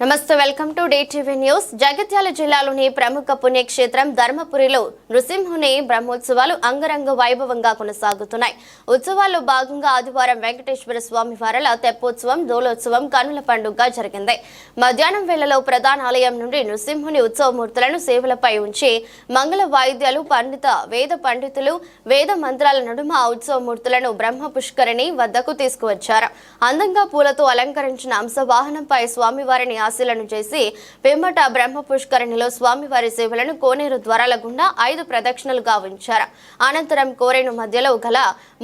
నమస్తే welcome to the TV news. Jagtial జిల్లాలోని ప్రముఖ పుణ్యక్షేత్రం ధర్మపురిలో నృసింహుని బ్రహ్మోత్సవాలు అంగరంగ వైభవంగా కొనసాగుతున్నాయి. ఉత్సవాల్లో భాగంగా ఆదివారం వెంకటేశ్వర స్వామి వారల తెప్పోత్సవం దోలోత్సవం కనుల పండుగ జరిగింది. మధ్యాహ్నం వేళలో ప్రధాన ఆలయం నుండి నృసింహుని ఉత్సవమూర్తులను సేవలపై ఉంచి మంగళ వాయిద్యాలు పండిత వేద పండితులు వేద మంత్రాల నడుమ ఉత్సవమూర్తులను బ్రహ్మ పుష్కరిణి వద్దకు తీసుకువచ్చారు. అందంగా పూలతో అలంకరించిన అంశ వాహనంపై స్వామివారిని ఆశీలను చేసి పిమ్మట బ్రహ్మ పుష్కరిణిలో స్వామివారి సేవలను కోనేరు ద్వారాల గుండా ఐదు ప్రదక్షిణలుగా ఉంచారు. అనంతరం కోరేను మధ్యలో గల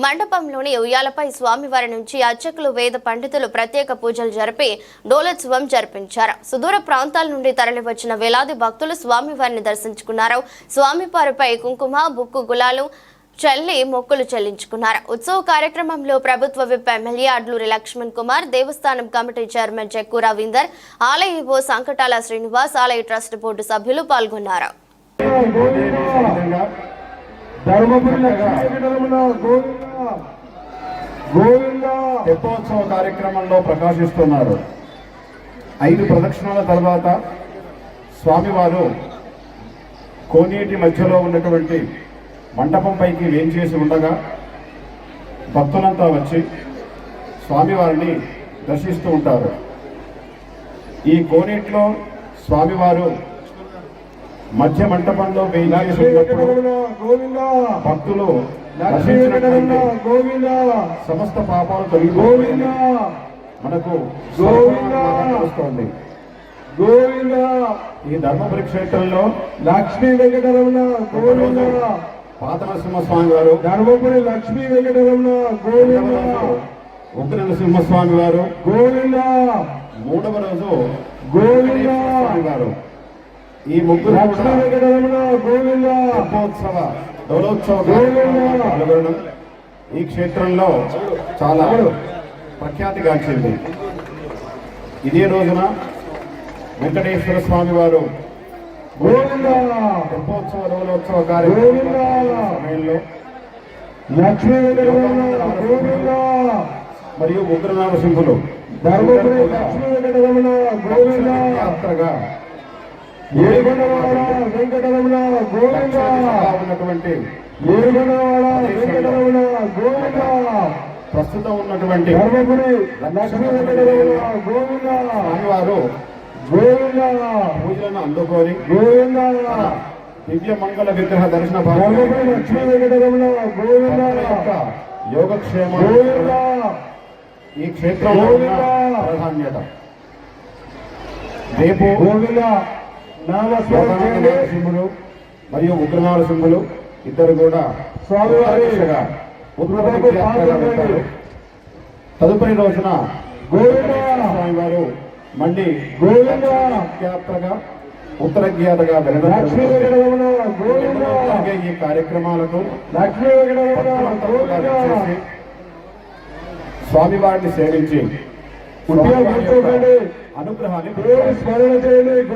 మండపంలోని ఉయ్యాలపై స్వామివారి నుంచి అర్చకులు వేద పండితులు ప్రత్యేక పూజలు జరిపి డోలోత్సవం జరిపించారు. సుదూర ప్రాంతాల నుండి తరలివచ్చిన వేలాది భక్తులు స్వామివారిని దర్శించుకున్నారు. స్వామివారిపై కుంకుమ బుక్కు గులాలు చల్లి మొక్కులు చెల్లించుకున్నారు. ఉత్సవ కార్యక్రమంలో ప్రభుత్వ విప్ ఎమ్మెల్యే అడ్లూరి లక్ష్మణ్ కుమార్ దేవస్థానం కమిటీ చైర్మన్ చెక్కు రవీందర్ ఆలయ ఈవో సంకటాల శ్రీనివాస్ ఆలయ ట్రస్ట్ బోర్డు సభ్యులు పాల్గొన్నారు. తెప్పోత్సవ కార్యక్రమంలో ప్రకాశిస్తున్నారు. ఐదు ప్రదక్షిణాల తర్వాత స్వామివారు కోనేటి మధ్యలో ఉన్నటువంటి మండపం పైకి వేంచేసి ఉండగా భక్తులంతా వచ్చి స్వామివారిని దర్శిస్తూ ఉంటారు ఈ కోనేటిలో స్వామివారు మధ్య మంటపంలో భక్తులు సమస్త పాపాలు గోవింద తొలగిపోయి మనకు. వస్తుంది గోవింద ఈ ధర్మపురి క్షేత్రంలో లక్ష్మీ వెంకటరమణ గోవింద పాత నరసింహస్వామి వారు ధర్మపురి లక్ష్మీ వెంకటరమణ గోవింద. ఉగ్ర నరసింహస్వామి వారు గోవింద. మూడవ రోజు గోవింద. వారు ఈ ముగ్గురు లక్ష్మీ వెంకటరమణ గోవింద. తెప్పోత్సవ దౌలోత్సవ పాల్గొనడం ఈ క్షేత్రంలో చాలా ప్రఖ్యాతిగాంచింది ఇదే రోజున వెంకటేశ్వర స్వామి వారు తెప్పోత్సవ. సమయంలో. లక్ష్మీ గోవింద మరియు ఉగ్ర నరసింహులు. ధర్మపురి లక్ష్మీ వెంకటరమణ గోవింద! యాత్రగా. ఏడుగొండవాడ వెంకటరమణ గోవింద! లక్షణంగా ఉన్నటువంటి ఏడుగొండవాడ వెంకటరమణ గోవింద! ప్రస్తుతం ఉన్నటువంటి ధర్మపురి లక్ష్మీ వెంకటరమణ గోవింద! స్వామివారు గోవింద పూజలను అందుకొని దివ్య మంగళ విగ్రహ దర్శన యోగక్షేమం ఈ క్షేత్రంలో ప్రాధాన్యత. రేపు నరసింహులు మరియు ఉగ్ర నరసింహులు ఇద్దరు కూడా స్వామివారి దిశగా ఉత్తర కృపకు యాత్రగా పాత్రులై వెళ్తారు తదుపరి రోజున గోవింద స్వామి వారు మళ్ళీ గోవింద యాత్రగా ఉత్తర గీతగా జరిగే ఈ కార్యక్రమాలకు స్వామివారిని సేవించి అనుగ్రహాన్ని